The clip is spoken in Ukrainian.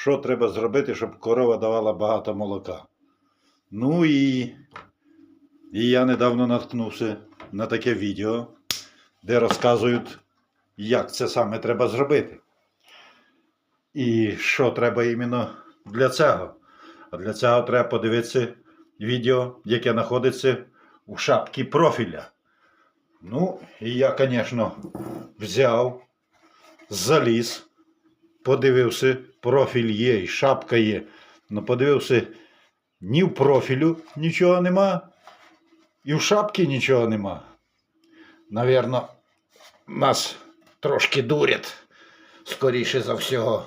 що треба зробити, щоб корова давала багато молока. Ну і, і я недавно наткнувся на таке відео, де розказують, як це саме треба зробити. І що треба іменно для цього. А для цього треба подивитися відео, яке знаходиться у шапці профіля. Ну, і я, звісно, взяв, заліз, подивився, профіль є, і шапка є. Ну, подивився, ні в профілю нічого нема, і в шапці нічого нема. Навірно, нас трошки дурять, скоріше за всього.